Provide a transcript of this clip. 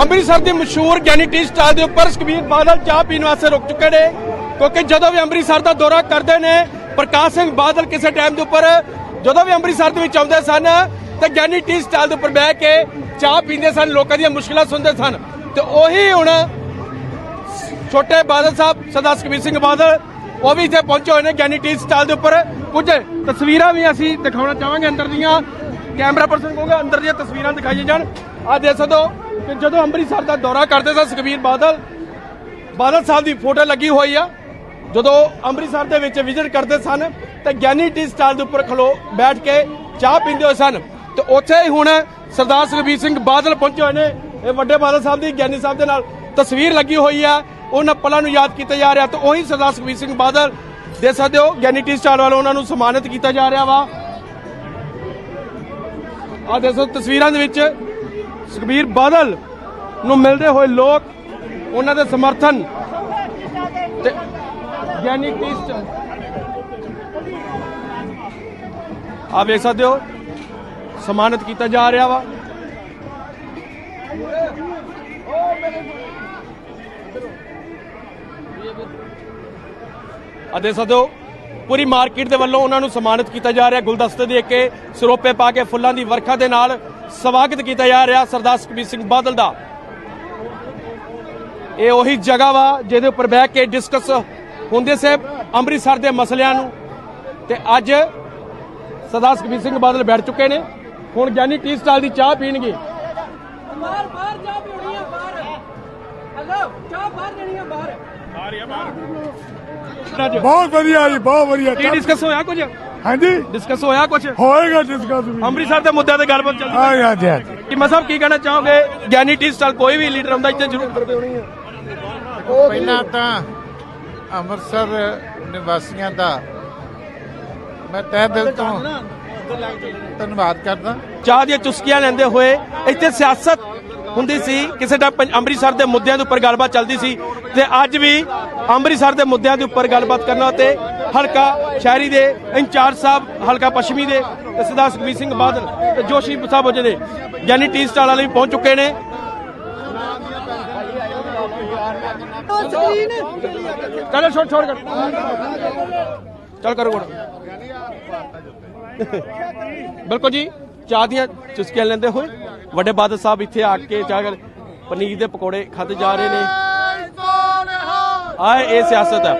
ਅੰਮ੍ਰਿਤਸਰ ਦੀ ਮਸ਼ਹੂਰ ਗਿਆਨੀ tea stall ਦੇ ਉੱਪਰ ਸੁਖਬੀਰ ਬਾਦਲ ਚਾਹ ਪੀਣ ਵਾਸਤੇ ਰੁਕ ਚੁੱਕੇ ਨੇ, ਕਿਉਂਕਿ ਜਦੋਂ ਵੀ ਅੰਮ੍ਰਿਤਸਰ ਦਾ ਦੌਰਾ ਕਰਦੇ ਨੇ, ਪ੍ਰਕਾਸ਼ ਸਿੰਘ ਬਾਦਲ ਕਿਸੇ ਟਾਈਮ ਦੇ ਉੱਪਰ ਜਦੋਂ ਵੀ ਅੰਮ੍ਰਿਤਸਰ ਦੇ ਵਿੱਚ ਆਉਂਦੇ ਸਨ, ਤੇ ਗਿਆਨੀ ਟੀ ਸਟਾਲ ਦੇ ਉੱਪਰ ਬਹਿ ਕੇ ਚਾਹ ਪੀਂਦੇ ਸਨ, ਲੋਕਾਂ ਦੀਆਂ ਮੁਸ਼ਕਲਾਂ ਸੁਣਦੇ ਸਨ। ਤੇ ਉਹੀ ਹੁਣ ਛੋਟੇ ਬਾਦਲ ਸਾਹਿਬ, ਸਰਦਾਰ ਸੁਖਬੀਰ ਸਿੰਘ ਬਾਦਲ, ਉਹ ਵੀ ਇੱਥੇ ਪਹੁੰਚੇ ਹੋਏ ਨੇ ਗਿਆਨੀ ਟੀ ਸਟਾਲ ਦੇ ਉੱਪਰ। ਕੁਝ ਤਸਵੀਰਾਂ ਵੀ ਅਸੀਂ ਦਿਖਾਉਣਾ ਚਾਹਾਂਗੇ ਅੰਦਰ ਦੀਆਂ। ਕੈਮਰਾ ਪਰਸਨ ਕਹੂੰਗਾ, ਅੰਦਰ ਦੀਆਂ ਤਸਵੀਰਾਂ ਦਿਖਾਈਆਂ ਜਾਣ। ਆ ਦੇਖ ਸਕਦੇ ਹੋ ਕਿ ਜਦੋਂ ਅੰਮ੍ਰਿਤਸਰ ਦਾ ਦੌਰਾ ਕਰਦੇ ਸਨ ਸੁਖਬੀਰ ਬਾਦਲ ਬਾਦਲ ਸਾਹਿਬ ਦੀ ਫੋਟੋ ਲੱਗੀ ਹੋਈ ਆ, ਜਦੋਂ ਅੰਮ੍ਰਿਤਸਰ ਦੇ ਵਿੱਚ ਵਿਜ਼ਿਟ ਕਰਦੇ ਸਨ, ਤੇ ਗਿਆਨੀ ਟੀ ਸਟਾਲ ਦੇ ਉੱਪਰ ਖਲੋ ਬੈਠ ਕੇ ਚਾਹ ਪੀਂਦੇ ਹੋਏ ਸਨ। ਤੇ ਉੱਥੇ ਹੀ ਹੁਣ ਸਰਦਾਰ ਸੁਖਬੀਰ ਸਿੰਘ ਬਾਦਲ ਪਹੁੰਚੇ ਹੋਏ ਨੇ, ਇਹ ਵੱਡੇ ਬਾਦਲ ਸਾਹਿਬ ਦੀ, ਗਿਆਨੀ ਸਾਹਿਬ ਦੇ ਨਾਲ ਤਸਵੀਰ ਲੱਗੀ ਹੋਈ ਆ। ਉਹਨਾਂ ਪਲਾਂ ਨੂੰ ਯਾਦ ਕੀਤਾ ਜਾ ਰਿਹਾ ਤੇ ਉਹੀ ਸਰਦਾਰ ਸੁਖਬੀਰ ਸਿੰਘ ਬਾਦਲ ਦੇ ਸਕਦੇ ਹੋ ਗਿਆਨੀ ਟੀ ਸਟਾਲ ਵੱਲੋਂ ਉਹਨਾਂ ਨੂੰ ਸਨਮਾਨਿਤ ਕੀਤਾ ਜਾ ਰਿਹਾ ਵਾ। ਆ ਦੇਖੋ ਤਸਵੀਰਾਂ ਦੇ ਵਿੱਚ ਸੁਖਬੀਰ ਬਾਦਲ ਨੂੰ ਮਿਲਦੇ ਹੋਏ ਲੋਕ ਉਹਨਾਂ ਦੇ ਸਮਰਥਨ ਤੇ ਗਿਆਨੀ ਟੀ ਆ ਵੇਖ ਸਕਦੇ ਹੋ, ਸਨਮਾਨਿਤ ਕੀਤਾ ਜਾ ਰਿਹਾ ਵਾ। ਆ ਦੇਖ ਸਕਦੇ ਹੋ, ਪੂਰੀ ਮਾਰਕੀਟ ਦੇ ਵੱਲੋਂ ਉਹਨਾਂ ਨੂੰ ਸਨਮਾਨਿਤ ਕੀਤਾ ਜਾ ਰਿਹਾ। ਗੁਲਦਸਤੇ ਦੇ ਕੇ ਸਰੋਪੇ ਪਾ ਕੇ ਫੁੱਲਾਂ ਦੀ ਵਰਖਾ ਦੇ ਨਾਲ ਸਵਾਗਤ ਕੀਤਾ ਜਾ ਰਿਹਾ ਸਰਦਾਰ ਸੁਖਬੀਰ ਸਿੰਘ ਬਾਦਲ ਦਾ। ਇਹ ਉਹੀ ਜਗ੍ਹਾ ਵਾ ਜਿਹਦੇ ਉੱਪਰ ਬਹਿ ਕੇ ਡਿਸਕਸ ਹੁੰਦੇ ਸੇ ਅੰਮ੍ਰਿਤਸਰ ਦੇ ਮਸਲਿਆਂ ਨੂੰ। ਤੇ ਅੱਜ ਸਰਦਾਰ ਸੁਖਬੀਰ ਸਿੰਘ ਬਾਦਲ ਬੈਠ ਚੁੱਕੇ ਨੇ। ਹੁਣ ਗਿਆਨੀ ਟੀ ਸਟਾਲ ਦੀ ਚਾਹ ਪੀਣਗੇ। ਬਾਹਰ ਬਾਹਰ ਜਾ ਪੀਣੀ ਆ ਬਾਹਰ। ਹੈਲੋ ਚਾਹ ਬਾਹਰ ਜਾਣੀ ਆ ਬਾਹਰ। ਬਹੁਤ ਵਧੀਆ ਜੀ ਬਹੁਤ ਵਧੀਆ। ਕੀ ਡਿਸਕਸ ਹੋਇਆ ਕੁਝ? ਹਾਂਜੀ। ਡਿਸਕਸ ਹੋਇਆ ਕੁਝ ਹੋਏਗਾ ਡਿਸਕਸ ਵੀ। ਅੰਮ੍ਰਿਤਸਰ ਦੇ ਮੁੱਦਿਆਂ ਤੇ ਗੱਲਬਾਤ ਚੱਲਦੀ ਹਾਂ। ਹਾਂਜੀ ਹਾਂਜੀ ਕਿ ਮੈਂ ਸਾਹਿਬ ਕੀ ਕਹਿਣਾ ਚਾਹੋਗੇ? ਗਿਆਨੀ ਟੀ ਸਟਾਲ ਕੋਈ ਵੀ ਲੀਡਰ ਆਉਂਦਾ ਇੱਥੇ ਜ਼ਰੂਰ ਕਰਦੇ ਹੋਣੀ ਹੈ। ਪਹਿਲਾਂ ਤਾਂ ਅੰਮ੍ਰਿਤਸਰ ਨਿਵਾਸੀਆਂ ਦਾ ਮੈਂ ਤਹਿ ਦਿਲ ਤੋਂ ਧੰਨਵਾਦ ਕਰਦਾ। ਚਾਹ ਦੀਆਂ ਚੁਸਕੀਆਂ ਲੈਂਦੇ ਹੋਏ ਇੱਥੇ ਸਿਆਸਤ ਹੁੰਦੀ ਸੀ ਕਿਸੇ ਦਾ ਅੰਮ੍ਰਿਤਸਰ ਦੇ ਮੁੱਦਿਆਂ ਦੇ ਉੱਪਰ ਗੱਲਬਾਤ ਚੱਲਦੀ ਸੀ ਤੇ ਅੱਜ ਵੀ ਅੰਮ੍ਰਿਤਸਰ ਦੇ ਮੁੱਦਿਆਂ ਦੇ ਉੱਪਰ ਗੱਲਬਾਤ ਕਰਨਾ ਤੇ ਹਲਕਾ ਸ਼ਹਿਰੀ ਦੇ ਇੰਚਾਰਜ ਸਾਹਿਬ, ਹਲਕਾ ਪੱਛਮੀ ਦੇ ਤੇ ਸਰਦਾਰ ਸੁਖਬੀਰ ਸਿੰਘ ਬਾਦਲ ਤੇ ਜੋਸ਼ੀ ਸਾਹਿਬ ਹੋ ਨੇ, ਯਾਨੀ ਟੀ ਸਟਾਲ ਵਾਲੇ ਵੀ ਪਹੁੰਚ ਚੁੱਕੇ ਨੇ। ਚਲੋ ਛੋੜ ਛੋੜ ਕਰ। ਚਲ ਕਰੋ ਗੋੜ ਬਿਲਕੁਲ ਜੀ, ਚਾਹ ਦੀਆਂ ਚੁਸਕੀਆਂ ਲੈਂਦੇ ਹੋਏ ਵੱਡੇ ਬਾਦਲ ਸਾਹਿਬ ਇੱਥੇ ਆ ਕੇ ਚਾਹ ਕਰ ਪਨੀਰ ਦੇ ਪਕੌੜੇ ਖਾਦੇ ਜਾ ਰਹੇ ਨੇ। ਆਏ, ਇਹ ਸਿਆਸਤ ਹੈ।